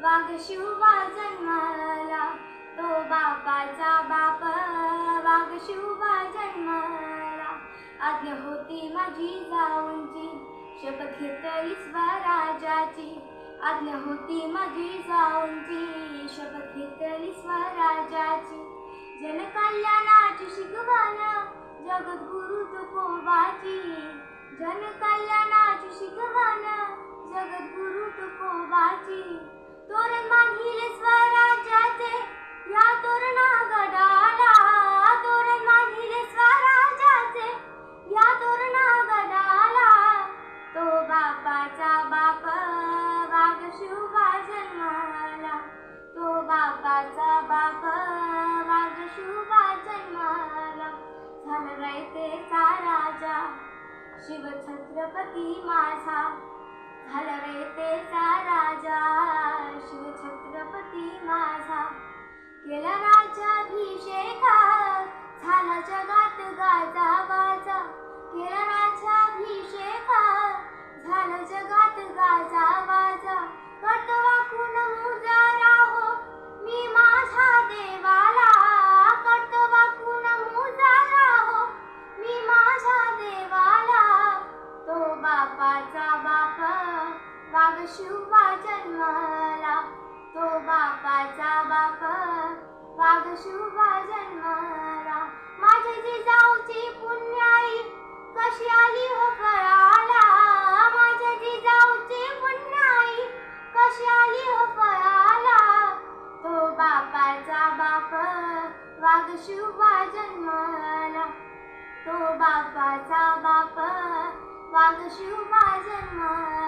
शिवबा जन्माला तो बापाचा बाप. वाघ शिवबा जन्माला आज्ञा होती माझी जाऊंची. शपथ घेतली स्वराजाची आज्ञा होती माझी जाऊंची. शपथ घेतली स्वराजाची जनकल्याणाची शिकवण जगद्गुरु तुकोबाची जनक बांधिले स्वराज्याचे या तोरणा गडाला तोरण स्वराज्याचे या तोरणा गडाला तो बापाचा बाप वाघ शिवबा जन्माला. तो बापाचा बाप वाघ शिवबा जन्माला. झाला रयतेचा राजा शिवछत्रपती माझा. झाला रयतेचा राजा. राज्याभिषेका झाला जगात गाजा वाजा केळाच्या राज्याभिषेका झाला जगात गाजा वाजा करतो हो, मी देवाला. हो, मी माझ्या देवाला. तो बापाचा वाघ शिवबा जन्माला. तो बापाचा बापा वाघ शिवबा जन्माला माझे जिजाऊची पुण्याई कशी आली हो फळाला? माझ्या जिजाऊची पुण्याई कशी आली हो फळाला? तो बापाचा बाप वाघ शिवबा जन्माला तो बापाचा बाप वाघ शिवबा जन्माला